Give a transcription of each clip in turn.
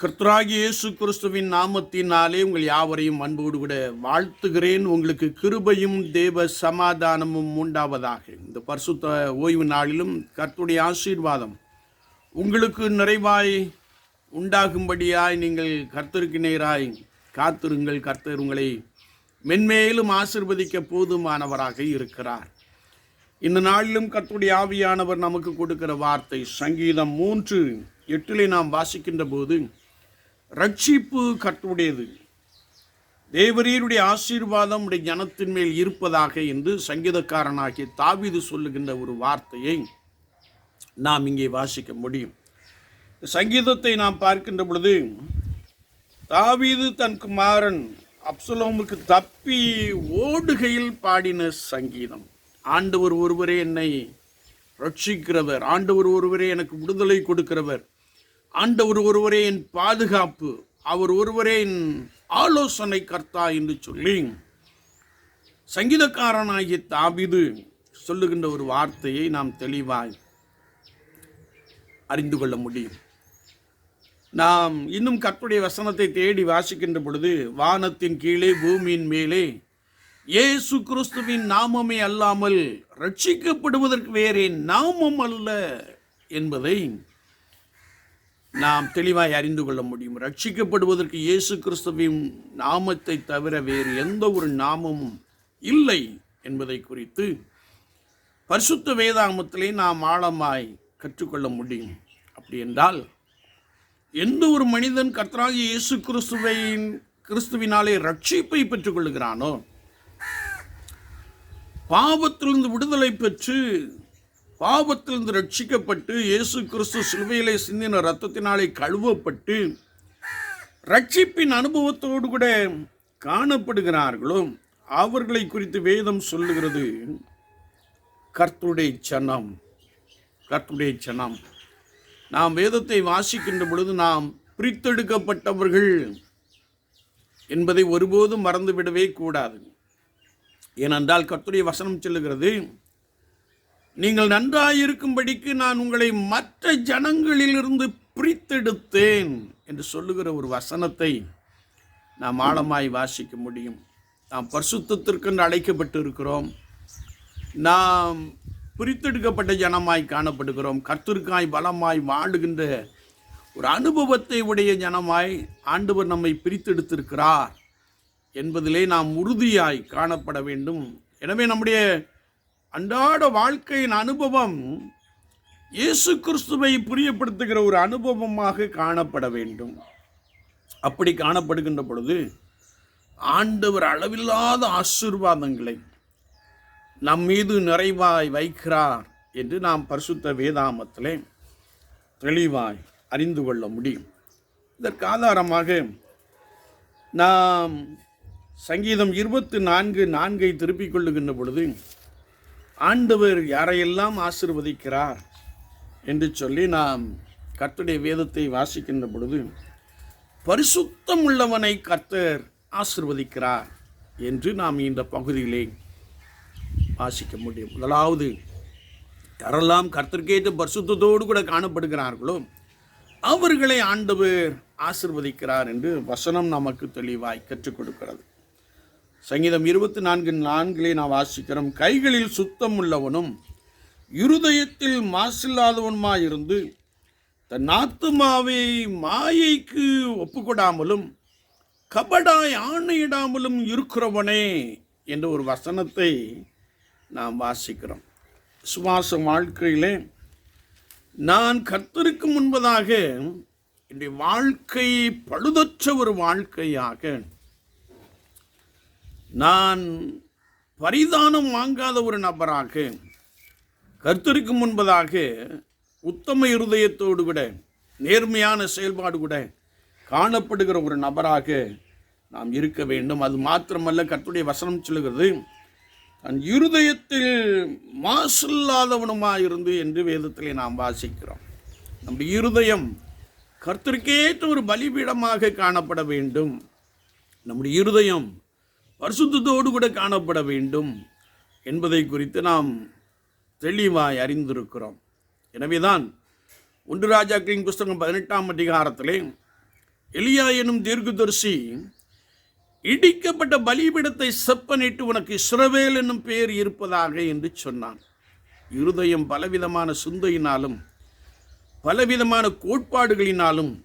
கர்த்தராகி இயேசு கிறிஸ்துவின் நாமத்தினாலே உங்கள் யாவரையும் அன்போடு கூட வாழ்த்துகிறேன். உங்களுக்கு கிருபையும் தேவ சமாதானமும் உண்டாவதாக. இந்த பரிசுத்த ஓய்வு நாளிலும் கர்த்துடைய ஆசீர்வாதம் உங்களுக்கு நிறைவாய் உண்டாகும்படியாய் நீங்கள் கர்த்தருக்கு நேராய் காத்திருங்கள். கர்த்தர் உங்களை மென்மேலும் ஆசிர்வதிக்க போதுமானவராக இருக்கிறார். இந்த நாளிலும் கர்த்துடைய ஆவியானவர் நமக்கு கொடுக்கிற வார்த்தை சங்கீதம் மூன்று எட்டிலே நாம் வாசிக்கின்ற போது ரட்சிப்பு கட்டுடையது தேவரீருடைய ஆசீர்வாதம் உடைய ஜனத்தின் மேல் இருப்பதாக என்று சங்கீதக்காரனாகிய தாவிது சொல்லுகின்ற ஒரு வார்த்தையை நாம் இங்கே வாசிக்க முடியும். சங்கீதத்தை நாம் பார்க்கின்ற பொழுது தாவீது தன் குமாரன் அப்சலோமுக்கு தப்பி ஓடுகையில் பாடின சங்கீதம். ஆண்டவர் ஒருவரே என்னை ரட்சிக்கிறவர் ஆண்டவர் ஒருவரே எனக்கு விடுதலை கொடுக்கிறவர். ஆண்டவர் ஒருவரே என் பாதுகாப்பு அவர் ஒருவரே என் ஆலோசனை கர்த்தா என்று சொல்லி சங்கீதக்காரனாகிய தாபிது சொல்லுகின்ற ஒரு வார்த்தையை நாம் தெளிவாய் அறிந்து கொள்ள முடியும். நாம் இன்னும் கற்புடைய வசனத்தை தேடி வாசிக்கின்ற பொழுது வானத்தின் கீழே பூமியின் மேலே இயேசு கிறிஸ்துவின் நாமமே அல்லாமல் ரட்சிக்கப்படுவதற்கு வேறே நாமம் அல்ல என்பதை நாம் தெளிவாய் அறிந்து கொள்ள முடியும். ரட்சிக்கப்படுவதற்கு இயேசு கிறிஸ்துவின் நாமத்தை தவிர வேறு எந்த ஒரு நாமமும் இல்லை என்பதை குறித்து பரிசுத்த வேதாமத்திலே நாம் ஆழமாய் கற்றுக்கொள்ள முடியும். அப்படி என்றால் எந்த ஒரு மனிதன் கர்த்தராகிய இயேசு கிறிஸ்துவின் கிறிஸ்துவினாலே ரட்சிப்பை பெற்றுக்கொள்கிறானோ பாவத்திலிருந்து விடுதலை பெற்று பாவத்திலிருந்து ரட்சிக்கப்பட்டு இயேசு கிறிஸ்து சிலுவையிலே சிந்தின ரத்தத்தினாலே கழுவப்பட்டு ரட்சிப்பின் அனுபவத்தோடு கூட காணப்படுகிறார்களோ அவர்களை குறித்து வேதம் சொல்லுகிறது. கர்த்துடைய சனம் கர்த்துடைய சனம் நாம் வேதத்தை வாசிக்கின்ற பொழுது நாம் பிரித்தெடுக்கப்பட்டவர்கள் என்பதை ஒருபோதும் மறந்துவிடவே கூடாது. ஏனென்றால் கர்த்துடைய வசனம் சொல்லுகிறது நீங்கள் நன்றாயிருக்கும்படிக்கு நான் உங்களை மற்ற ஜனங்களிலிருந்து பிரித்தெடுத்தேன் என்று சொல்லுகிற ஒரு வசனத்தை நாம் ஆழமாய் வாசிக்க முடியும். நாம் பரிசுத்தத்திற்கென்று அழைக்கப்பட்டு இருக்கிறோம் நாம் பிரித்தெடுக்கப்பட்ட ஜனமாய் காணப்படுகிறோம். கர்த்தருக்காய் பலமாய் வாழுகின்ற ஒரு அனுபவத்தை உடைய ஜனமாய் ஆண்டவர் நம்மை பிரித்தெடுத்திருக்கிறார் என்பதிலே நாம் உறுதியாய் காணப்பட வேண்டும். எனவே நம்முடைய அன்றாட வாழ்க்கையின் அனுபவம் இயேசு கிறிஸ்துவை புரியப்படுத்துகிற ஒரு அனுபவமாக காணப்பட வேண்டும். அப்படி காணப்படுகின்ற பொழுது ஆண்டவர் அளவில்லாத ஆசீர்வாதங்களை நம் மீது நிறைவாய் வைக்கிறார் என்று நாம் பரிசுத்த வேதாமத்திலே தெளிவாய் அறிந்து கொள்ள முடியும். இதற்கு ஆதாரமாக நாம் சங்கீதம் இருபத்து நான்கு நான்கை திருப்பிக் கொள்ளுகின்ற பொழுது ஆண்டவர் யாரையெல்லாம் ஆசிர்வதிக்கிறார் என்று சொல்லி நாம் கர்த்தருடைய வேதத்தை வாசிக்கின்ற பொழுது பரிசுத்தம் உள்ளவனை கர்த்தர் ஆசிர்வதிக்கிறார் என்று நாம் இந்த பகுதியிலே வாசிக்க முடியும். முதலாவது யாரெல்லாம் கர்த்தர்கேற்ற பரிசுத்தத்தோடு கூட காணப்படுகிறார்களோ அவர்களை ஆண்டவர் ஆசிர்வதிக்கிறார் என்று வசனம் நமக்கு தெளிவாய் கற்றுக் கொடுக்கிறது. சங்கீதம் இருபத்தி நான்கு நான்கிலே நாம் வாசிக்கிறோம் கைகளில் சுத்தம் உள்ளவனும் இருதயத்தில் மாசில்லாதவனுமாயிருந்து தன் ஆத்துமாவை மாயைக்கு ஒப்புக்கொடாமலும் கபடாய் ஆணையிடாமலும் இருக்கிறவனே என்ற ஒரு வசனத்தை நாம் வாசிக்கிறோம். சுவாச வாழ்க்கையிலே நான் கர்த்தருக்கு முன்பதாக என்னுடைய வாழ்க்கை பழுதற்ற ஒரு வாழ்க்கையாக நான் பரிதானம் வாங்காத ஒரு நபராக கர்த்தருக்கு முன்பதாக உத்தம இருதயத்தோடு கூட நேர்மையான செயல்பாடு கூட காணப்படுகிற ஒரு நபராக நாம் இருக்க வேண்டும். அது மாத்திரமல்ல கர்த்துடைய வசனம் சொல்கிறது தன் இருதயத்தில் மாசில்லாதவனுமாக இருந்து என்று வேதத்திலே நாம் வாசிக்கிறோம். நம்முடைய இருதயம் கர்த்தருக்கேற்ற ஒரு பலிபீடமாக காணப்பட வேண்டும். நம்முடைய இருதயம் பரிசுத்தோடு கூட காணப்பட வேண்டும் என்பதை குறித்து நாம் தெளிவாய் அறிந்திருக்கிறோம். எனவேதான் ஒன்று ராஜாக்களின் புஸ்தகம் பதினெட்டாம் அதிகாரத்திலே எலியா எனும் தீர்க்கதரிசி இடிக்கப்பட்ட பலிபீடத்தை செப்பனிட்டு உனக்கு இஸ்ரவேல் என்னும் பெயர் இருப்பதாக என்று சொன்னான். இருதயம் பலவிதமான சிந்தையினாலும் பலவிதமான கோட்பாடுகளினாலும்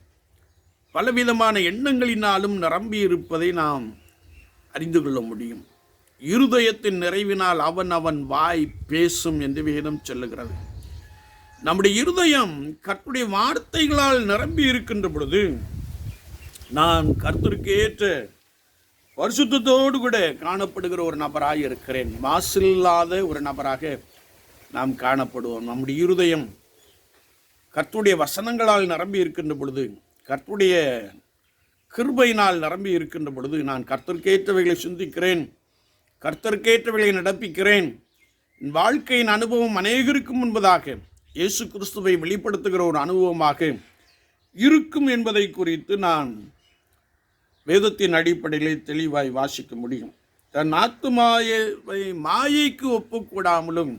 பலவிதமான எண்ணங்களினாலும் நிரம்பி இருப்பதை நாம் அறிந்து கொள்ள முடியும். இருதயத்தின் நிறைவினால் அவன் அவன் வாய் பேசும் என்று வேதம் சொல்லுகிறது. நம்முடைய இருதயம் கற்றுடைய வார்த்தைகளால் நிரம்பி இருக்கின்ற பொழுது நான் கர்த்தருக்கு ஏற்ற பரிசுத்தத்தோடு கூட காணப்படுகிற ஒரு நபராக இருக்கிறேன். மாசில்லாத ஒரு நபராக நாம் காணப்படுவோம். நம்முடைய இருதயம் கர்த்துடைய வசனங்களால் நிரம்பி இருக்கின்ற பொழுது கர்த்துடைய கிருபையினால் நிரம்பி இருக்கின்ற பொழுது நான் கர்த்தர்க்கேற்றவைகளை சிந்திக்கிறேன் கர்த்தர்க்கேற்றவைகளை நடப்பிக்கிறேன். என் வாழ்க்கையின் அனுபவம் அநேகருக்கும் முன்பதாக இயேசு கிறிஸ்துவை வெளிப்படுத்துகிற ஒரு அனுபவமாக இருக்கும் என்பதை குறித்து நான் வேதத்தின் அடிப்படையிலே தெளிவாய் வாசிக்க முடியும். தன் ஆத்துமாயை மாயைக்கு ஒப்புக்கூடாமலும்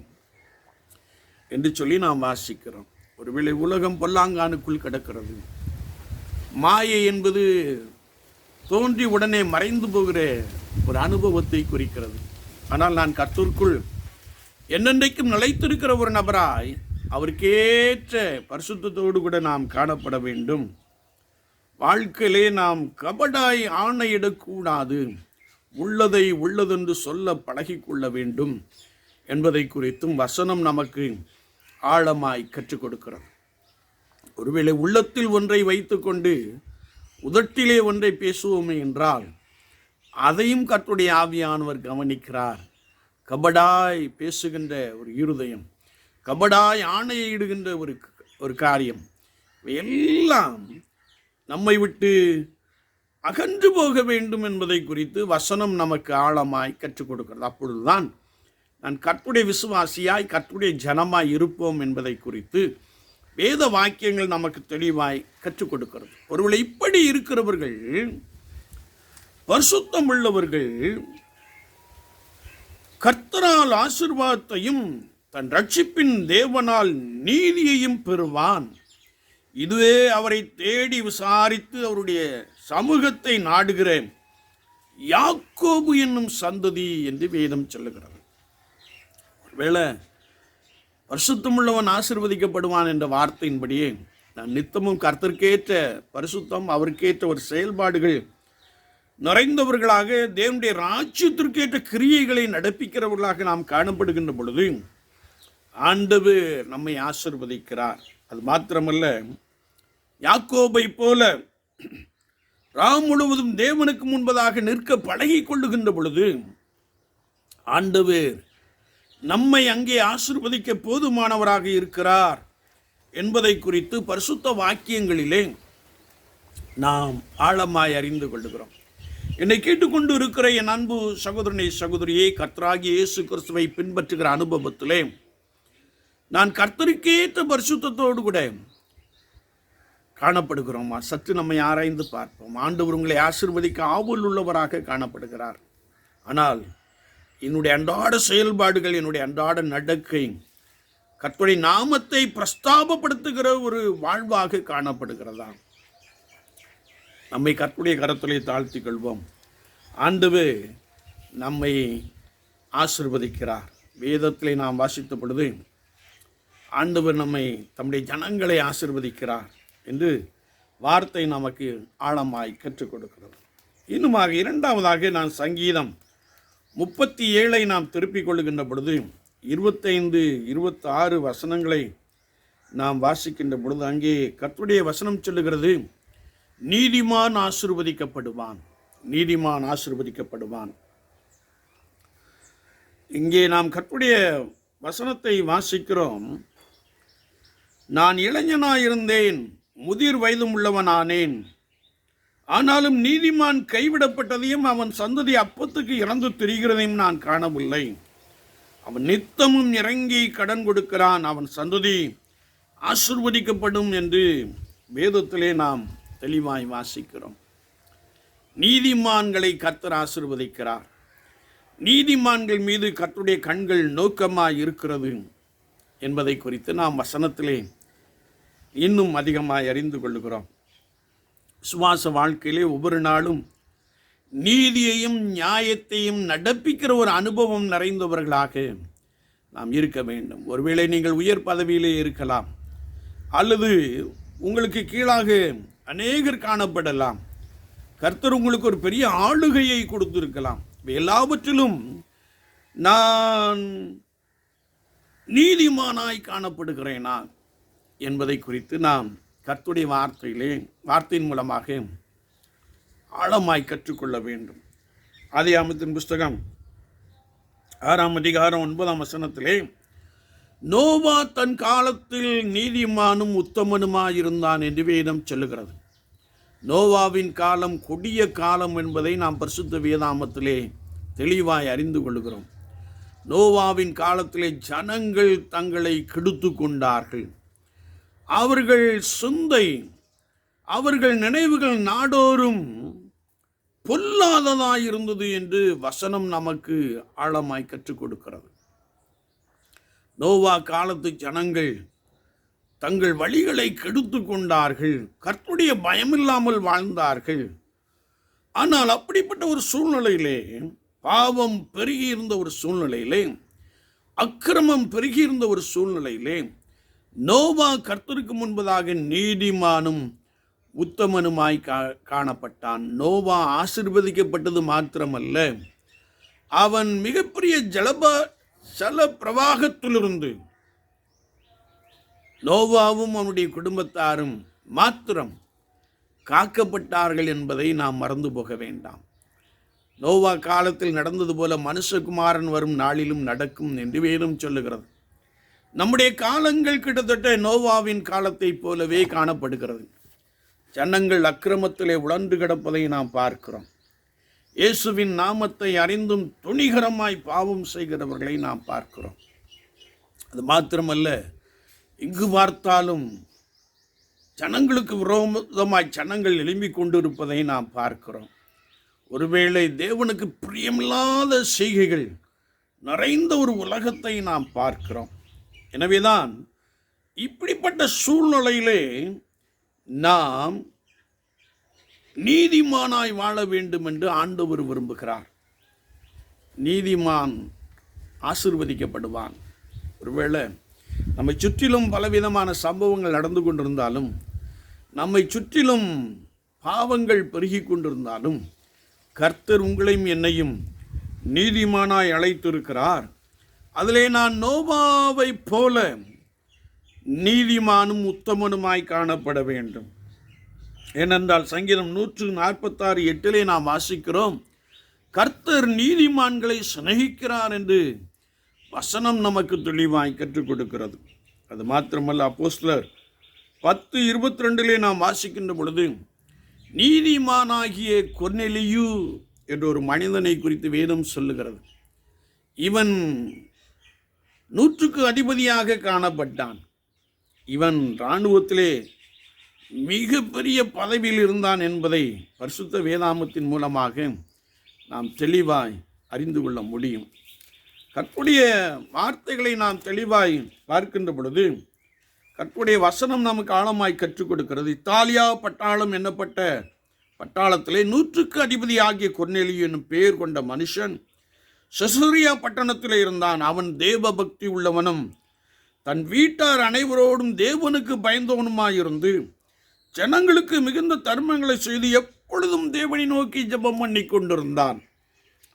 என்று சொல்லி நாம் வாசிக்கிறோம். ஒருவேளை உலகம் பொல்லாங்கானுக்குள் கிடக்கிறது. மாயை என்பது தோன்றி உடனே மறைந்து போகிற ஒரு அனுபவத்தை குறிக்கிறது. ஆனால் நான் கர்த்தருக்குள் என்னென்றைக்கும் நிலைத்திருக்கிற ஒரு நபராய் அவருக்கேற்ற பரிசுத்தத்தோடு கூட நாம் காணப்பட வேண்டும். வாழ்க்கையிலே நாம் கபடாய் ஆணையிடக்கூடாது உள்ளதை உள்ளதென்று சொல்ல பழகிக்கொள்ள வேண்டும் என்பதை குறித்தும் வசனம் நமக்கு ஆழமாய் கற்றுக் கொடுக்கிறது. ஒருவேளை உள்ளத்தில் ஒன்றை வைத்துக்கொண்டு உதட்டிலே ஒன்றை பேசுவோமே என்றால் அதையும் கற்றுடைய ஆவியானவர் கவனிக்கிறார். கபடாய் பேசுகின்ற ஒரு இருதயம் கபடாய் ஆணையிடுகின்ற ஒரு ஒரு காரியம் எல்லாம் நம்மை விட்டு அகன்று போக வேண்டும் என்பதை குறித்து வசனம் நமக்கு ஆழமாய் கற்றுக் கொடுக்கிறது. அப்பொழுதுதான் நான் கற்புடைய விசுவாசியாய் கற்புடைய ஜனமாய் இருப்போம் என்பதை குறித்து வேத வாக்கியங்கள் நமக்கு தெளிவாய் கற்றுக் கொடுக்கிறது. ஒருவேளை இப்படி இருக்கிறவர்கள் பரிசுத்தம் உள்ளவர்கள் கர்த்தரால் ஆசிர்வாதத்தையும் தன் ரட்சிப்பின் தேவனால் நீதியையும் பெறுவான். இதுவே அவரை தேடி விசாரித்து அவருடைய சமூகத்தை நாடுகிற யாக்கோபு என்னும் சந்ததி என்று வேதம் சொல்லுகிறார் ஒருவேளை பரிசுத்தமுள்ளவன் ஆசிர்வதிக்கப்படுவான் என்ற வார்த்தையின்படியே நான் நித்தமும் கர்த்தர்க்கேற்ற பரிசுத்தம் அவருக்கேற்ற ஒரு செயல்பாடுகள் நிறைந்தவர்களாக தேவனுடைய ராஜ்யத்திற்கேற்ற கிரியைகளை நடப்பிக்கிறவர்களாக நாம் காணப்படுகின்ற பொழுது ஆண்டவு நம்மை ஆசிர்வதிக்கிறார். அது மாத்திரமல்ல யாக்கோபை போல ராம் முழுவதும் தேவனுக்கு முன்பதாக நிற்க பழகி கொள்ளுகின்ற பொழுது ஆண்டவர் நம்மை அங்கே ஆசிர்வதிக்க போதுமானவராக இருக்கிறார் என்பதை குறித்து பரிசுத்த வாக்கியங்களிலே நாம் ஆழமாய் அறிந்து கொள்ளுகிறோம். என்னை கேட்டுக்கொண்டு இருக்கிற என் அன்பு சகோதரனை சகோதரியை கர்த்தராகி இயேசு கிறிஸ்துவை பின்பற்றுகிற அனுபவத்திலே நான் கர்த்தருக்கேற்ற பரிசுத்தத்தோடு கூட காணப்படுகிறோமா? சற்று நம்மை ஆராய்ந்து பார்ப்போம். ஆண்டவர் உங்களை ஆசிர்வதிக்க ஆவல் உள்ளவராக காணப்படுகிறார். ஆனால் என்னுடைய அன்றாட செயல்பாடுகள் என்னுடைய அன்றாட நடக்கை கத்துடைய நாமத்தை பிரஸ்தாபப்படுத்துகிற ஒரு வாழ்வாக காணப்படுகிறதா? நம்மை கற்புடைய கரத்திலே தாழ்த்திக் கொள்வோம் ஆண்டவு நம்மை ஆசிர்வதிக்கிறார். வேதத்திலே நாம் வாசித்த பொழுது ஆண்டவர் நம்மை தம்முடைய ஜனங்களை ஆசிர்வதிக்கிறார் என்று வார்த்தை நமக்கு ஆழமாய் கற்றுக் கொடுக்கிறது. இன்னுமாக இரண்டாவதாக நான் சங்கீதம் முப்பத்தி ஏழை நாம் திருப்பிக் கொள்ளுகின்ற பொழுது இருபத்தைந்து இருபத்தாறு வசனங்களை நாம் வாசிக்கின்ற பொழுது அங்கே கத்துடைய வசனம் சொல்லுகிறது நீதிமான் ஆசிர்வதிக்கப்படுவான் நீதிமான் ஆசிர்வதிக்கப்படுவான். இங்கே நாம் கற்புடைய வசனத்தை வாசிக்கிறோம் நான் இளைஞனாயிருந்தேன் முதிர் வயதும் உள்ளவனானேன் ஆனாலும் நீதிமான் கைவிடப்பட்டதையும் அவன் சந்ததி அப்பத்துக்கு இறந்து திரிகிறதையும் நான் காணவில்லை. அவன் நித்தமும் இறங்கி கடன் கொடுக்கிறான். அவன் சந்ததி ஆசிர்வதிக்கப்படும் என்று வேதத்திலே நாம் தெளிவாய் வாசிக்கிறோம். நீதிமான்களை கர்த்தர் ஆசிர்வதிக்கிறார். நீதிமான்கள் மீது கத்துடைய கண்கள் நோக்கமாக இருக்கிறது என்பதை குறித்து நாம் வசனத்திலே இன்னும் அதிகமாக அறிந்து கொள்ளுகிறோம். சுவாச வாழ்க்கையிலே ஒவ்வொரு நாளும் நீதியையும் நியாயத்தையும் நடப்பிக்கிற ஒரு அனுபவம் நிறைந்தவர்களாக நாம் இருக்க வேண்டும். ஒருவேளை நீங்கள் உயர் பதவியிலே இருக்கலாம். அல்லது உங்களுக்கு கீழாக அநேகர் காணப்படலாம். கர்த்தர் உங்களுக்கு ஒரு பெரிய ஆளுகையை கொடுத்திருக்கலாம். எல்லாவற்றிலும் நான் நீதிமானாய் காணப்படுகிறேனா என்பதை குறித்து நாம் கர்த்துடைய வார்த்தையிலே வார்த்தையின் மூலமாக ஆழமாய் கற்றுக்கொள்ள வேண்டும். அதே அமைத்தின் புஸ்தகம் ஆறாம் அதிகாரம் ஒன்பதாம் வசனத்திலே நோவா தன் காலத்தில் நீதிமானும் உத்தமனுமாயிருந்தான் என்று வேதம் சொல்லுகிறது. நோவாவின் காலம் கொடிய காலம் என்பதை நாம் பரிசுத்த வேதாமத்திலே தெளிவாய் அறிந்து கொள்கிறோம். நோவாவின் காலத்திலே ஜனங்கள் தங்களை கெடுத்து கொண்டார்கள். அவர்கள் சிந்தை அவர்கள் நினைவுகள் நாடோறும் பொல்லாததாய் இருந்தது என்று வசனம் நமக்கு ஆழமாய் கற்றுக் கொடுக்கிறது. நோவா காலத்து ஜனங்கள் தங்கள் வழிகளை கெடுத்து கொண்டார்கள் கர்த்துடைய பயமில்லாமல் வாழ்ந்தார்கள். ஆனால் அப்படிப்பட்ட ஒரு சூழ்நிலையிலே பாவம் பெருகி இருந்த ஒரு சூழ்நிலையிலே அக்கிரமம் பெருகி இருந்த ஒரு சூழ்நிலையிலே நோவா கர்த்தருக்கு முன்பதாக நீதிமானும் உத்தமனுமாய் கா காணப்பட்டான். நோவா ஆசிர்வதிக்கப்பட்டது மாத்திரமல்ல. அவன் மிகப்பெரிய ஜலப ஜல பிரவாகத்திலிருந்து நோவாவும் அவனுடைய குடும்பத்தாரும் மாத்திரம் காக்கப்பட்டார்கள் என்பதை நாம் மறந்து போக வேண்டாம். நோவா காலத்தில் நடந்தது போல மனுஷகுமாரன் வரும் நாளிலும் நடக்கும் என்று வேதம் சொல்லுகிறது. நம்முடைய காலங்கள் கிட்டத்தட்ட நோவாவின் காலத்தைப் போலவே காணப்படுகிறது. ஜனங்கள் அக்கிரமத்திலே உழன்று கிடப்பதை நாம் பார்க்கிறோம். இயேசுவின் நாமத்தை அறிந்தும் துணிகரமாய் பாவம் செய்கிறவர்களை நாம் பார்க்கிறோம். அது மாத்திரமல்ல எங்கு பார்த்தாலும் ஜனங்களுக்கு விரோதமாய் ஜனங்கள் எழும்பிக் கொண்டிருப்பதை நாம் பார்க்கிறோம். ஒருவேளை தேவனுக்கு பிரியமில்லாத செய்கைகள் நிறைந்த ஒரு உலகத்தை நாம் பார்க்கிறோம். எனவேதான் இப்படிப்பட்ட சூழ்நிலையிலே நாம் நீதிமானாய் வாழ வேண்டும் என்று ஆண்டவர் விரும்புகிறார். நீதிமான் ஆசிர்வதிக்கப்படுவான். ஒருவேளை நம்மை சுற்றிலும் பலவிதமான சம்பவங்கள் நடந்து கொண்டிருந்தாலும் நம்மை சுற்றிலும் பாவங்கள் பெருகி கொண்டிருந்தாலும் கர்த்தர் உங்களையும் என்னையும் நீதிமானாய் அழைத்திருக்கிறார். அதிலே நான் நோபாவை போல நீதிமானும் உத்தமனுமாய் காணப்பட வேண்டும். ஏனென்றால் சங்கீதம் நூற்று நாற்பத்தாறு எட்டிலே நாம் வாசிக்கிறோம் கர்த்தர் நீதிமான்களை சிநேகிக்கிறார் என்று வசனம் நமக்கு தெளிவாய் கற்றுக் கொடுக்கிறது. அது மாத்திரமல்ல அப்போஸ்லர் பத்து இருபத்தி ரெண்டிலே நாம் வாசிக்கின்ற பொழுது நீதிமானாகிய கொர்நெலியு என்ற ஒரு மனிதனை குறித்து வேதம் சொல்லுகிறது. இவன் நூற்றுக்கு அதிபதியாக காணப்பட்டான். இவன் இராணுவத்திலே மிகப்பெரிய பதவியில் இருந்தான் என்பதை பரிசுத்த வேதாமத்தின் மூலமாக நாம் தெளிவாய் அறிந்து கொள்ள முடியும். கற்புடைய வார்த்தைகளை நாம் தெளிவாய் பார்க்கின்ற பொழுது கற்புடைய வசனம் நமக்கு ஆழமாய் கற்றுக் கொடுக்கிறது. இத்தாலியா பட்டாளம் என்னப்பட்ட பட்டாளத்திலே நூற்றுக்கு அதிபதி ஆகிய கொர்நேலியு என்னும் பெயர் கொண்ட மனுஷன் செசரியா பட்டணத்தில் இருந்தான். அவன் தேவ பக்தி உள்ளவனும் தன் வீட்டார் அனைவரோடும் தேவனுக்கு பயந்தவனுமாயிருந்து ஜனங்களுக்கு மிகுந்த தர்மங்களை செய்து எப்பொழுதும் தேவனை நோக்கி ஜெபம் பண்ணி கொண்டிருந்தான்.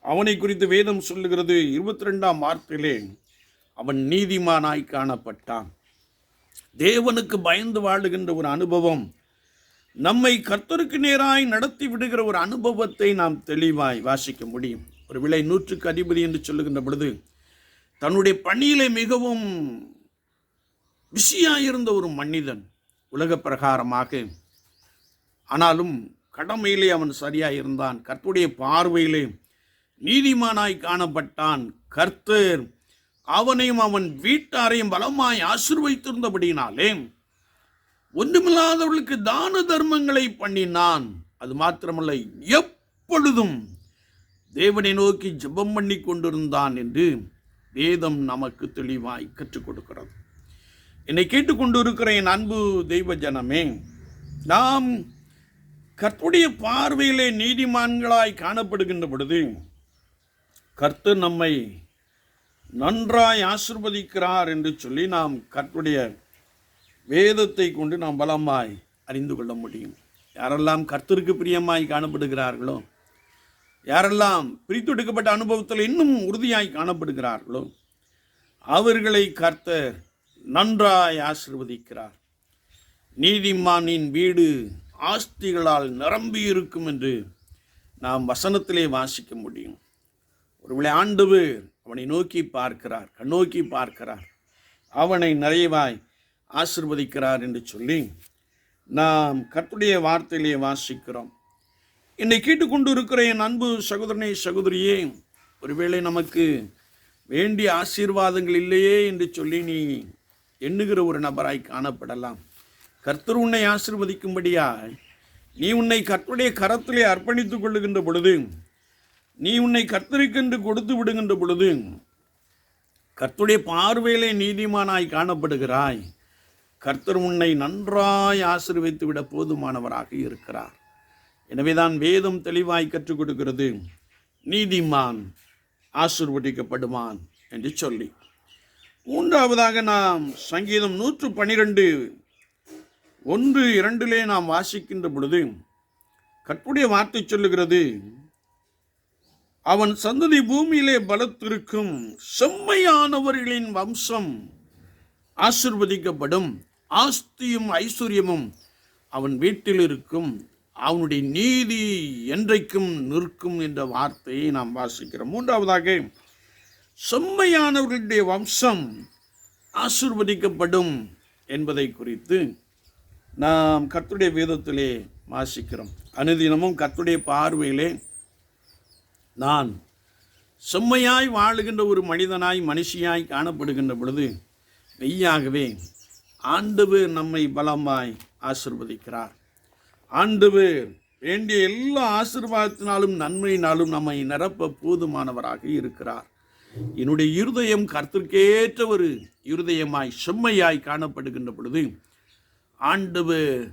அவனை குறித்து வேதம் சொல்லுகிறது இருபத்தி ரெண்டாம் வார்த்தையிலே அவன் நீதிமானாய் காணப்பட்டான். தேவனுக்கு பயந்து வாழுகின்ற ஒரு அனுபவம் நம்மை கர்த்தருக்கு நேராய் நடத்தி விடுகிற ஒரு அனுபவத்தை நாம் தெளிவாய் வாசிக்க முடியும். ஒரு விலை நூற்றுக்கு அதிபதி என்று சொல்லுகின்ற பொழுது தன்னுடைய பணியிலே மிகவும் பிஸியாயிருந்த ஒரு மனிதன் உலக பிரகாரமாக ஆனாலும் கடமையிலே அவன் சரியாக இருந்தான். கர்த்துடைய பார்வையிலே நீதிமானாய் காணப்பட்டான். கர்த்தர் அவனையும் அவன் வீட்டாரையும் பலமாய் ஆசிர்வைத்திருந்தபடியினாலே ஒன்றுமில்லாதவர்களுக்கு தான தர்மங்களை பண்ணினான். அது மாத்திரமல்ல எப்பொழுதும் தேவனை நோக்கி ஜெபம் பண்ணி கொண்டிருந்தான் என்று வேதம் நமக்கு தெளிவாய் கற்றுக் கொடுக்கிறது. என்னை கேட்டுக்கொண்டு இருக்கிற என் அன்பு தெய்வ ஜனமே நாம் கர்த்துடைய பார்வையிலே நீதிமான்களாய் காணப்படுகின்ற பொழுது கர்த்தர் நம்மை நன்றாய் ஆசிர்வதிக்கிறார் என்று சொல்லி நாம் கர்த்துடைய வேதத்தை கொண்டு நாம் பலமாய் அறிந்து கொள்ள முடியும். யாரெல்லாம் கர்த்தருக்கு பிரியமாய் காணப்படுகிறார்களோ யாரெல்லாம் பிரித்தெடுக்கப்பட்ட அனுபவத்தில் இன்னும் உறுதியாய் காணப்படுகிறார்களோ அவர்களை கர்த்தர் நன்றாய் ஆசிர்வதிக்கிறார். நீதிமானின் வீடு ஆஸ்திகளால் நிரம்பி இருக்கும் என்று நாம் வசனத்திலே வாசிக்க முடியும். ஒருவேளை ஆண்டவர் அவனை நோக்கி பார்க்கிறார் கண்ணோக்கி பார்க்கிறார். அவனை நிறைவாய் ஆசிர்வதிக்கிறார் என்று சொல்லி நாம் கர்த்தருடைய வார்த்தையிலே வாசிக்கிறோம். என்னை கேட்டுக்கொண்டு இருக்கிற என் அன்பு சகோதரனை சகோதரியே ஒருவேளை நமக்கு வேண்டிய ஆசீர்வாதங்கள் இல்லையே என்று சொல்லி நீ எண்ணுகிற ஒரு நபராய் காணப்படலாம். கர்த்தர் உன்னை ஆசிர்வதிக்கும்படியாய் நீ உன்னை கர்த்தருடைய கரத்திலே அர்ப்பணித்துக் கொள்ளுகின்ற பொழுது நீ உன்னை கர்த்தருக்கென்று கொடுத்து விடுகின்ற பொழுது கர்த்தருடைய பார்வையிலே நீதிமானாய் காணப்படுகிறாய். கர்த்தர் உன்னை நன்றாய் ஆசீர்வதித்து விட போதுமானவராக இருக்கிறார். எனவேதான் வேதம் தெளிவாய் கற்றுக் கொடுக்கிறது. நீதிமான் ஆசிர்வதிக்கப்படுவான் என்று சொல்லி. மூன்றாவதாக நாம் சங்கீதம் நூற்று பனிரெண்டு ஒன்று இரண்டிலே நாம் வாசிக்கின்ற பொழுது கற்புடைய வார்த்தை சொல்லுகிறது. அவன் சந்ததி பூமியிலே பலத்திருக்கும் செம்மையானவர்களின் வம்சம் ஆசிர்வதிக்கப்படும் ஆஸ்தியும் ஐஸ்வர்யமும் அவன் வீட்டில் இருக்கும் அவனுடைய நீதி என்றைக்கும் நிற்கும் என்ற வார்த்தையை நாம் வாசிக்கிறோம். மூன்றாவதாக செம்மையானவர்களுடைய வம்சம் ஆசிர்வதிக்கப்படும் என்பதை குறித்து நாம் கத்துடைய வேதத்திலே வாசிக்கிறோம். அனுதினமும் கத்துடைய பார்வையிலே நான் செம்மையாய் வாழுகின்ற ஒரு மனிதனாய் மனுஷியாய் காணப்படுகின்ற பொழுது மெய்யாகவே ஆண்டவர் நம்மை பலமாய் ஆசிர்வதிக்கிறார். ஆண்டவர் வேண்டிய எல்லா ஆசீர்வாதத்தினாலும் நன்மையினாலும் நம்மை நிரப்ப போதுமானவராக இருக்கிறார். என்னுடைய இருதயம் கர்த்தருக்கேற்ற ஒரு இருதயமாய் செம்மையாய் காணப்படுகின்ற பொழுது ஆண்டவர்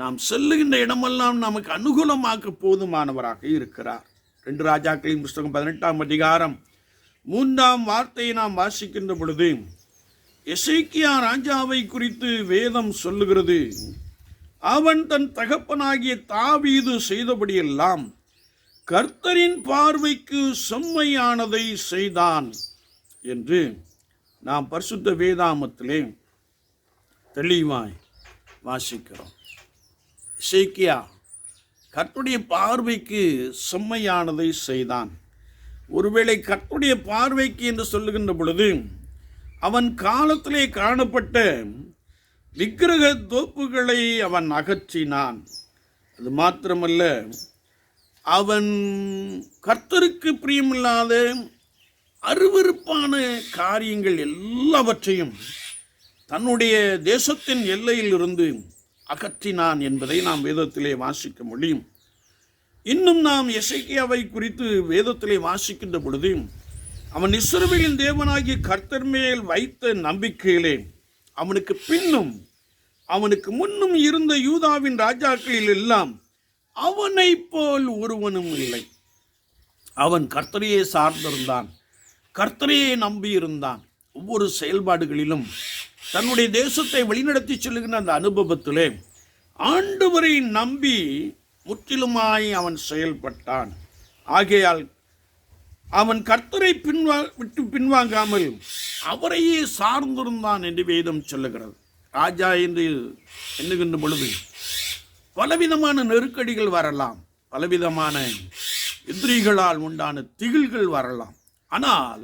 நாம் செல்லுகின்ற இடமெல்லாம் நமக்கு அனுகூலமாக்க போதுமானவராக இருக்கிறார். ரெண்டு ராஜாக்களின் புஸ்தகம் பதினெட்டாம் அதிகாரம் மூன்றாம் வார்த்தையை நாம் வாசிக்கின்ற பொழுது எசைக்கியா ராஜாவை குறித்து வேதம் சொல்லுகிறது. அவன் தன் தகப்பனாகிய தாவீது செய்தபடியெல்லாம் கர்த்தரின் பார்வைக்கு செம்மையானதை செய்தான் என்று நாம் பரிசுத்த வேதாமத்திலே தெளிவாய் வாசிக்கிறோம். சீக்கியா கர்த்துடைய பார்வைக்கு செம்மையானதை செய்தான். ஒருவேளை கர்த்துடைய பார்வைக்கு என்று சொல்லுகின்ற பொழுது அவன் காலத்திலே காணப்பட்ட விக்கிரக தோப்புகளை அவன் அகற்றினான். அது மாத்திரமல்ல அவன் கர்த்தருக்கு பிரியமில்லாத அருவருப்பான காரியங்கள் எல்லாவற்றையும் தன்னுடைய தேசத்தின் எல்லையிலிருந்து அகற்றினான் என்பதை நாம் வேதத்திலே வாசிக்க முடியும். இன்னும் நாம் எசைக்கியாவை குறித்து வேதத்திலே வாசிக்கின்ற பொழுது அவன் இஸ்ரவேலின் தேவனாகிய கர்த்தர் மேல் வைத்த நம்பிக்கையிலே அவனுக்கு பின்னும் அவனுக்கு முன்னும் இருந்த யூதாவின் ராஜாக்களில் எல்லாம் அவனை போல் ஒருவனும் இல்லை. அவன் கர்த்தரையே சார்ந்திருந்தான் கர்த்தரையே நம்பியிருந்தான். ஒவ்வொரு செயல்பாடுகளிலும் தன்னுடைய தேசத்தை வழிநடத்தி செல்லுகின்ற அந்த அனுபவத்திலே ஆண்டவரை நம்பி முற்றிலுமாய் அவன் செயல்பட்டான். ஆகையால் அவன் கர்த்தரை பின்வா விட்டு பின்வாங்காமல் அவரையே சார்ந்திருந்தான் என்று வேதம் சொல்லுகிறது. ராஜா என்று எண்ணுகின்ற பொழுது பலவிதமான நெருக்கடிகள் வரலாம் பலவிதமான எதிரிகளால் உண்டான திகில்கள் வரலாம். ஆனால்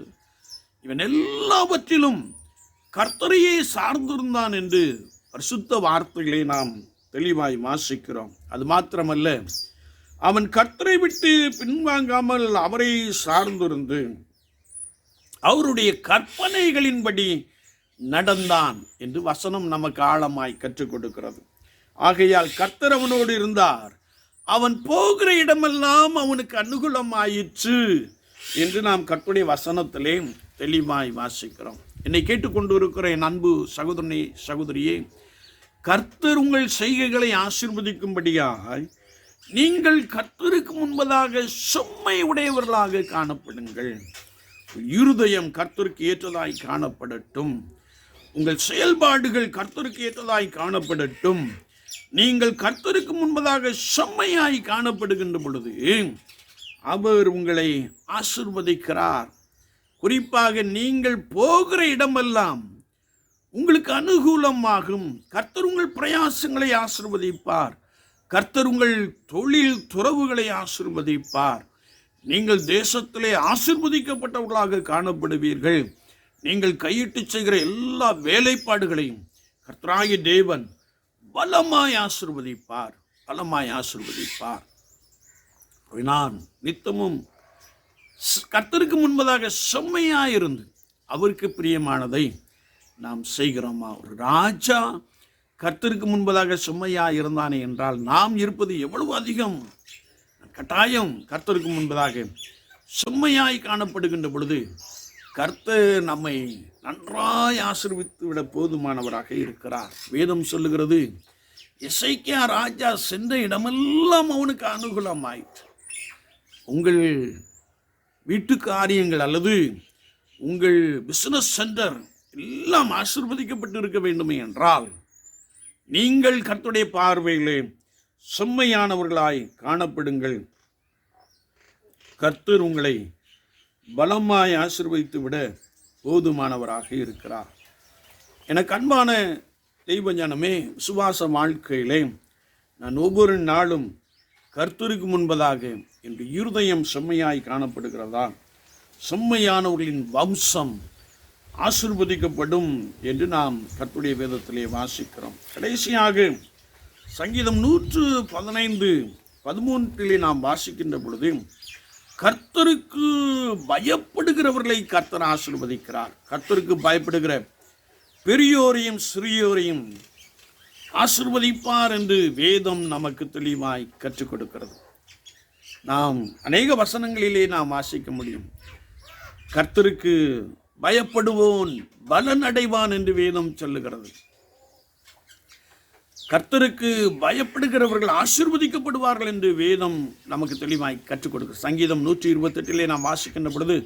இவன் எல்லாவற்றிலும் கர்த்தரையே சார்ந்திருந்தான் என்று பரிசுத்த வார்த்தைகளை நாம் தெளிவாய் வாசிக்கிறோம். அது மாத்திரமல்ல அவன் கர்த்தரை விட்டு பின்வாங்காமல் அவரை சார்ந்திருந்து அவருடைய கற்பனைகளின்படி நடந்தான் என்று வசனம் நமக்கு ஆழமாய் கற்றுக் கொடுக்கிறது. ஆகையால் கர்த்தர் அவனோடு இருந்தார். அவன் போகிற இடமெல்லாம் அவனுக்கு அனுகூலமாயிற்று என்று நாம் கர்த்தருடைய வசனத்திலே தெளிவாய் வாசிக்கிறோம். என்னை கேட்டுக்கொண்டு இருக்கிற என் அன்பு சகோதரனே சகோதரியே கர்த்தர் உங்கள் செய்கைகளை ஆசிர்வதிக்கும்படியாய் நீங்கள் கர்த்தருக்கு முன்பதாக செம்மை உடையவர்களாக காணப்படுங்கள். இருதயம் கர்த்தருக்கு ஏற்றதாய் காணப்படட்டும். உங்கள் செயல்பாடுகள் கர்த்தருக்கு ஏற்றதாய் காணப்படட்டும். நீங்கள் கர்த்தருக்கு முன்பதாக செம்மையாய் காணப்படுகின்ற பொழுது அவர் உங்களை ஆசிர்வதிக்கிறார். குறிப்பாக நீங்கள் போகிற இடமெல்லாம் உங்களுக்கு அனுகூலமாகும். கர்த்தர் உங்கள் பிரயாசங்களை ஆசிர்வதிப்பார். கர்த்தர் உங்கள் தொழில் துறவுகளை ஆசிர்வதிப்பார். நீங்கள் தேசத்திலே ஆசிர்வதிக்கப்பட்டவர்களாக காணப்படுவீர்கள். நீங்கள் கையிட்டு செய்கிற எல்லா வேலைப்பாடுகளையும் கர்த்தராகி தேவன் பலமாய் ஆசிர்வதிப்பார். பலமாய் ஆசிர்வதிப்பார். நான் நித்தமும் கர்த்தருக்கு முன்பதாக செம்மையாயிருந்து அவருக்கு பிரியமானதை நாம் செய்கிறோமா? ஒரு ராஜா கர்த்தருக்கு முன்பதாக செம்மையாக இருந்தானே என்றால் நாம் இருப்பது எவ்வளவு அதிகம்? கட்டாயம் கர்த்தருக்கு முன்பதாக செம்மையாய் காணப்படுகின்ற பொழுது கர்த்தர் நம்மை நன்றாய் ஆசிர்வித்து விட போதுமானவராக இருக்கிறார். வேதம் சொல்லுகிறது இசைக்கியா ராஜா சென்ற இடமெல்லாம் அவனுக்கு அனுகூலமாயிற்று. உங்கள் வீட்டு காரியங்கள் அல்லது உங்கள் பிஸ்னஸ் சென்டர் எல்லாம் ஆசிர்வதிக்கப்பட்டு இருக்க வேண்டுமே என்றால் நீங்கள் கர்த்தருடைய பார்வையிலே செம்மையானவர்களாய் காணப்படுங்கள். கர்த்தர் உங்களை பலமாய் ஆசிர்வதித்து விட போதுமானவராக இருக்கிறார். எனக்கு அன்பான தெய்வ ஞானமே விசுவாச வாழ்க்கையிலே நான் ஒவ்வொரு நாளும் கர்த்தருக்கு முன்பதாக என்று இருதயம் செம்மையாய் காணப்படுகிறதா? செம்மையானவர்களின் வம்சம் ஆசிர்வதிக்கப்படும் என்று நாம் கர்த்தருடைய வேதத்திலே வாசிக்கிறோம். கடைசியாக சங்கீதம் நூற்று பதினைந்து பதிமூன்றிலே நாம் வாசிக்கின்ற பொழுது கர்த்தருக்கு பயப்படுகிறவர்களை கர்த்தர் ஆசிர்வதிக்கிறார். கர்த்தருக்கு பயப்படுகிற பெரியோரையும் சிறியோரையும் ஆசிர்வதிப்பார் என்று வேதம் நமக்கு தெளிவாய் கற்றுக் கொடுக்கிறது. நாம் அநேக வசனங்களிலே நாம் வாசிக்க முடியும். கர்த்தருக்கு பயப்படுவோன் பலன் அடைவான் என்று வேதம் சொல்லுகிறது. கர்த்தருக்கு பயப்படுகிறவர்கள் ஆசிர்வதிக்கப்படுவார்கள் என்று வேதம் நமக்கு தெளிவாய் கற்றுக் கொடுக்கிறது. சங்கீதம் நூற்றி இருபத்தெட்டிலே நாம் வாசிக்கின்ற பொழுது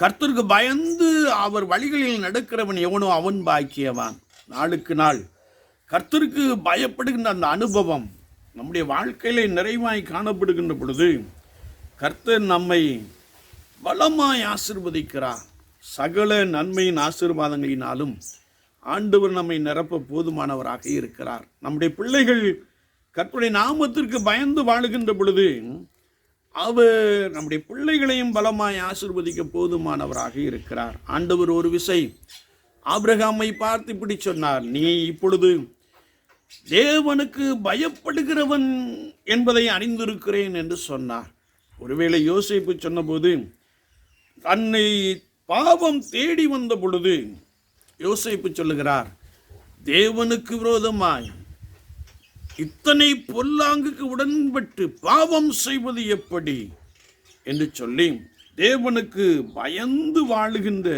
கர்த்தருக்கு பயந்து அவர் வழிகளில் நடக்கிறவன் எவனோ அவன் பாக்கியவான். நாளுக்கு நாள் கர்த்தருக்கு பயப்படுகின்ற அந்த அனுபவம் நம்முடைய வாழ்க்கையிலே நிறைவாய் காணப்படுகின்ற பொழுது கர்த்தர் நம்மை பலமாய் ஆசிர்வதிக்கிறார். சகல நன்மையின் ஆசீர்வாதங்களினாலும் ஆண்டவர் நம்மை நிரப்ப போதுமானவராக இருக்கிறார். நம்முடைய பிள்ளைகள் கற்பனை நாமத்திற்கு பயந்து வாழுகின்ற பொழுது அவர் நம்முடைய பிள்ளைகளையும் பலமாய் ஆசிர்வதிக்க போதுமானவராக இருக்கிறார். ஆண்டவர் ஒரு விசை. ஆபிரகாமை பார்த்து இப்படி சொன்னார் நீ இப்பொழுது தேவனுக்கு பயப்படுகிறவன் என்பதை அறிந்திருக்கிறேன் என்று சொன்னார். ஒருவேளை யோசிப்பு சொன்னபோது தன்னை பாவம் தேடி வந்த பொழுது யோசிப்பு சொல்லுகிறார் தேவனுக்கு விரோதமாய் இத்தனை பொல்லாங்குக்கு உடன்பட்டு பாவம் செய்வது எப்படி? என்று சொல்லி தேவனுக்கு பயந்து வாழுகின்ற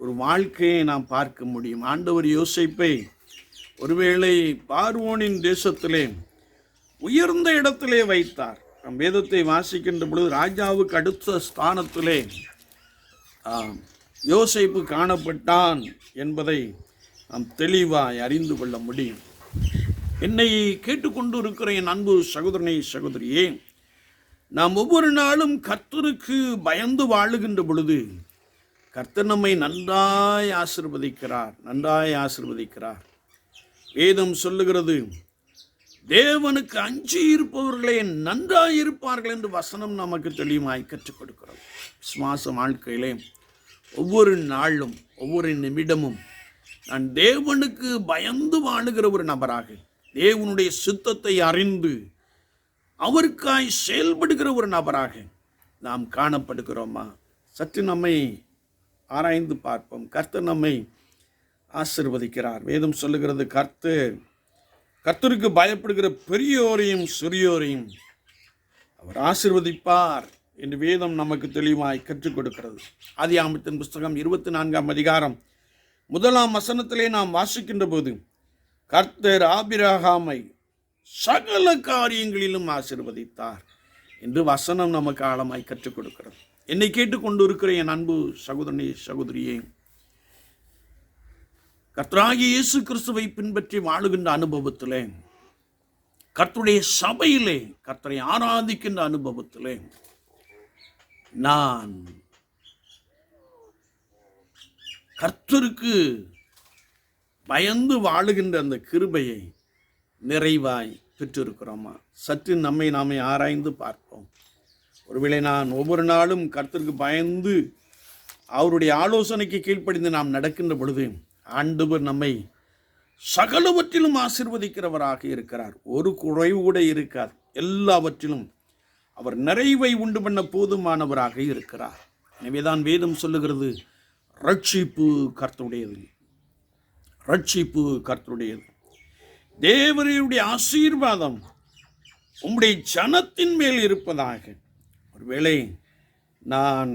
ஒரு வாழ்க்கையை நாம் பார்க்க முடியும். ஆண்டவர் யோசிப்பை ஒருவேளை பார்வோனின் தேசத்திலே உயர்ந்த இடத்திலே வைத்தார். நம் வேதத்தை வாசிக்கின்ற பொழுது ராஜாவுக்கு அடுத்த ஸ்தானத்திலே யோசிப்பு காணப்பட்டான் என்பதை நாம் தெளிவாய் அறிந்து கொள்ள முடியும். என்னை கேட்டுக்கொண்டு இருக்கிற என் அன்பு சகோதரனை சகோதரியே நாம் ஒவ்வொரு நாளும் கர்த்தருக்கு பயந்து வாழுகின்ற பொழுது கர்த்தர் நம்மை நன்றாய் ஆசிர்வதிக்கிறார் நன்றாய் ஆசிர்வதிக்கிறார். வேதம் சொல்லுகிறது தேவனுக்கு அஞ்சி இருப்பவர்களே நன்றாய் இருப்பார்கள் என்று வசனம் நமக்கு தெளிவாய் கற்றுக் கொடுக்கிறது. சுவாச வாழ்க்கையிலே ஒவ்வொரு நாளும் ஒவ்வொரு நிமிடமும் நான் தேவனுக்கு பயந்து வாழுகிற ஒரு நபராக தேவனுடைய சித்தத்தை அறிந்து அவருக்காய் செயல்படுகிற ஒரு நபராக நாம் காணப்படுகிறோமா? சற்று நம்மை ஆராய்ந்து பார்ப்போம். கர்த்தர் நம்மை ஆசிர்வதிக்கிறார். வேதம் சொல்லுகிறது கர்த்தர் கர்த்தருக்கு பயப்படுகிற பெரியோரையும் சிறியோரையும் அவர் ஆசிர்வதிப்பார். என்று வேதம் நமக்கு தெளிவாய் கற்றுக் கொடுக்கிறது. ஆதியாமத்தின் புஸ்தகம் இருபத்தி நான்காம் அதிகாரம். முதலாம் வசனத்திலே நாம் வாசிக்கின்ற போது கர்த்தர் ஆபிரகாமை சகல காரியங்களிலும் ஆசிர்வதித்தார் என்று வசனம் நமக்கு ஆழமாய் கற்றுக் கொடுக்கிறது. என்னை கேட்டுக்கொண்டு இருக்கிற என் அன்பு சகோதரனே சகோதரியே கர்த்தராகி இயேசு கிறிஸ்துவை பின்பற்றி வாழுகின்ற அனுபவத்திலே கர்த்தருடைய சபையிலே கர்த்தரை ஆராதிக்கின்ற அனுபவத்திலே நான் கர்த்தருக்கு பயந்து வாழுகின்ற அந்த கிருபையை நிறைவாய் பெற்றிருக்கிறோமா? சற்று நம்மை நாமே ஆராய்ந்து பார்ப்போம். ஒருவேளை நான் ஒவ்வொரு நாளும் கர்த்தருக்கு பயந்து அவருடைய ஆலோசனைக்கு கீழ்ப்படிந்து நாம் நடக்கின்ற பொழுது ஆண்டவர் நம்மை சகலவற்றிலும் ஆசிர்வதிக்கிறவராக இருக்கிறார். ஒரு குறைவு கூட இருக்காது. எல்லாவற்றிலும் அவர் நிறைவை உண்டு பண்ண போதுமானவராக இருக்கிறார். எனவேதான் வேதம் சொல்லுகிறது ரட்சிப்பு கர்த்தருடையது. ரட்சிப்பு கர்த்தருடையது. தேவரையுடைய ஆசீர்வாதம் உம்முடைய ஜனத்தின் மேல் இருப்பதாக. ஒருவேளை நான்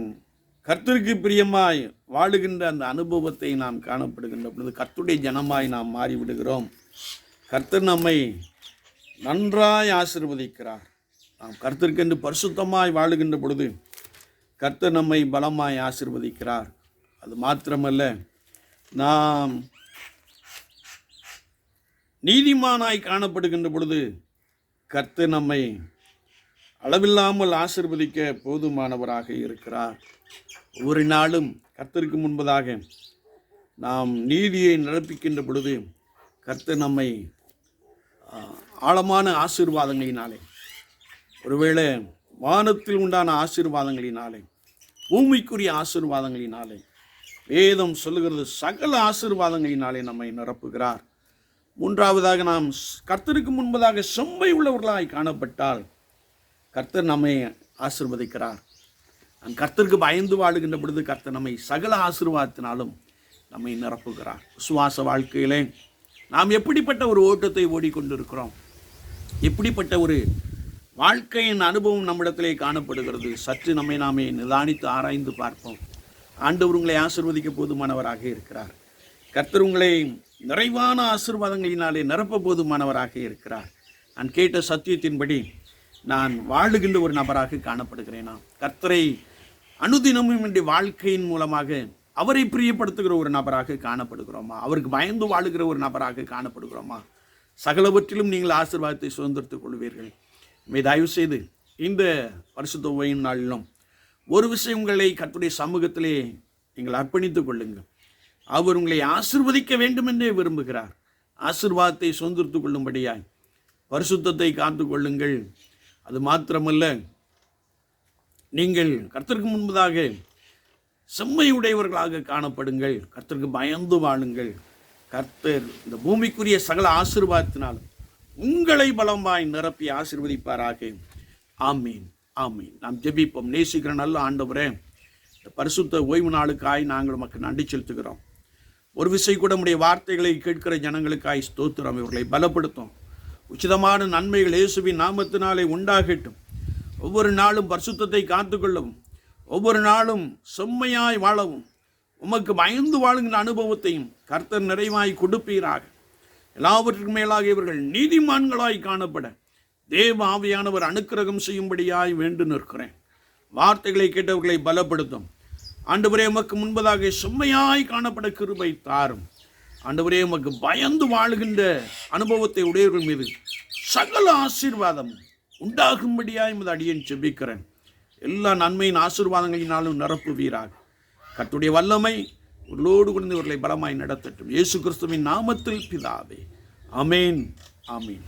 கர்த்தருக்கு பிரியமாய் வாழுகின்ற அந்த அனுபவத்தை நாம் காணப்படுகின்ற பொழுது கர்த்துடைய ஜனமாய் நாம் மாறிவிடுகிறோம். கர்த்தர் நம்மை நன்றாய் ஆசிர்வதிக்கிறார். நாம் கர்த்தருக்கென்று பரிசுத்தமாய் வாழுகின்ற பொழுது கர்த்தர் நம்மை பலமாய் ஆசிர்வதிக்கிறார். அது மாத்திரமல்ல நாம் நீதிமானாய் காணப்படுகின்ற பொழுது கர்த்தர் நம்மை அளவில்லாமல் ஆசிர்வதிக்க போதுமானவராக இருக்கிறார். ஒவ்வொரு நாளும் கர்த்தருக்கு முன்பதாக நாம் நீதியை நடப்பிக்கின்ற பொழுது கர்த்தர் நம்மை ஆழமான ஆசீர்வாதங்களினாலே ஒருவேளை வானத்தில் உண்டான ஆசீர்வாதங்களினாலே பூமிக்குரிய ஆசீர்வாதங்களினாலே வேதம் சொல்லுகிறது சகல ஆசீர்வாதங்களினாலே நம்மை நிரப்புகிறார். மூன்றாவதாக நாம் கர்த்தருக்கு முன்பதாக செம்மை உள்ளவர்களாய் காணப்பட்டால் கர்த்தர் நம்மை ஆசிர்வதிக்கிறார். நாம் கர்த்தருக்கு பயந்து வாழுகின்ற பொழுது கர்த்தர் நம்மை சகல ஆசீர்வாதத்தினாலும் நம்மை நிரப்புகிறார். சுவாச வாழ்க்கையிலே நாம் எப்படிப்பட்ட ஒரு ஓட்டத்தை ஓடிக்கொண்டிருக்கிறோம்? எப்படிப்பட்ட ஒரு வாழ்க்கையின் அனுபவம் நம்மிடத்திலே காணப்படுகிறது. சற்று நம்மை நாமே நிதானித்து ஆராய்ந்து பார்ப்போம். ஆண்டவர் உங்களை ஆசிர்வதிக்க போதுமானவராக இருக்கிறார். கர்த்தர் உங்களை நிறைவான ஆசீர்வாதங்களினாலே நிரப்ப போதுமானவராக இருக்கிறார். நான் கேட்ட சத்தியத்தின்படி நான் வாழுகின்ற ஒரு நபராக காணப்படுகிறேனா? கர்த்தரை அனுதினமும் என்னுடைய வாழ்க்கையின் மூலமாக அவரை பிரியப்படுத்துகிற ஒரு நபராக காணப்படுகிறோமா? அவருக்கு பயந்து வாழுகிற ஒரு நபராக காணப்படுகிறோமா? சகலவற்றிலும் நீங்கள் ஆசீர்வாதத்தை சுதந்திரத்துக் கொள்வீர்கள். மே தயவு செய்து இந்த பரிசுத்த ஓய்வு நாளிலும் ஒரு விஷயம் உங்களை கர்த்தருடைய சமூகத்திலே நீங்கள் அர்ப்பணித்துக் கொள்ளுங்கள். அவர் உங்களை ஆசிர்வதிக்க வேண்டும் என்றே விரும்புகிறார். ஆசிர்வாதத்தை சுதந்திரத்துக் கொள்ளும்படியாய் பரிசுத்தத்தை காத்து கொள்ளுங்கள். அது மாத்திரமல்ல நீங்கள் கர்த்தருக்கு முன்பதாக செம்மையுடையவர்களாக காணப்படுங்கள். கர்த்தருக்கு பயந்து வாழுங்கள். கர்த்தர் இந்த பூமிக்குரிய சகல ஆசிர்வாதத்தினாலும் உங்களை பலமாய் நிரப்பி ஆசிர்வதிப்பாராக. ஆமீன். ஆமீன். நாம் ஜெபிப்போம். நேசிக்கிற நல்ல ஆண்டவரே இந்த பரிசுத்த ஓய்வு நாளுக்காய் நாங்கள் உமக்கு நன்றி செலுத்துகிறோம். ஒரு விசை கூட நம்முடைய வார்த்தைகளை கேட்கிற ஜனங்களுக்காய் ஸ்தோத்திரம். இவர்களை பலப்படுத்தும். உச்சிதமான நன்மைகள் இயேசுவின் நாமத்தினாலே உண்டாகட்டும். ஒவ்வொரு நாளும் பரிசுத்தத்தை காத்துக்கொள்ளவும் ஒவ்வொரு நாளும் செம்மையாய் வாழவும் உமக்கு பயந்து வாழுங்கிற அனுபவத்தையும் கர்த்தர் நிறைவாய் கொடுப்பீராக. எல்லாவற்றுக்கும் மேலாக இவர்கள் நீதிமான்களாய் காணப்பட தேவ ஆவியானவர் அனுக்கிரகம் செய்யும்படியாய் வேண்டு நிற்கிறேன். வார்த்தைகளை கேட்டவர்களை பலப்படுத்தும். ஆண்டவரே உமக்கு முன்பதாக செம்மையாய் காணப்பட கிருபை தாரும். ஆண்டவரே உமக்கு பயந்து வாழுகின்ற அனுபவத்தை உடையவர்கள் மீது சகல ஆசீர்வாதம் உண்டாகும்படியாய் உமது அடியேன் செபிக்கிறேன் எல்லா நன்மையின் ஆசீர்வாதங்களினாலும் நிரப்புவீராக. கத்துடைய வல்லமை உங்களோடு கொண்டு இவர்களை பலமாய் நடத்தட்டும். இயேசு கிறிஸ்துவின் நாமத்தில் பிதாவே. அமேன் அமீன்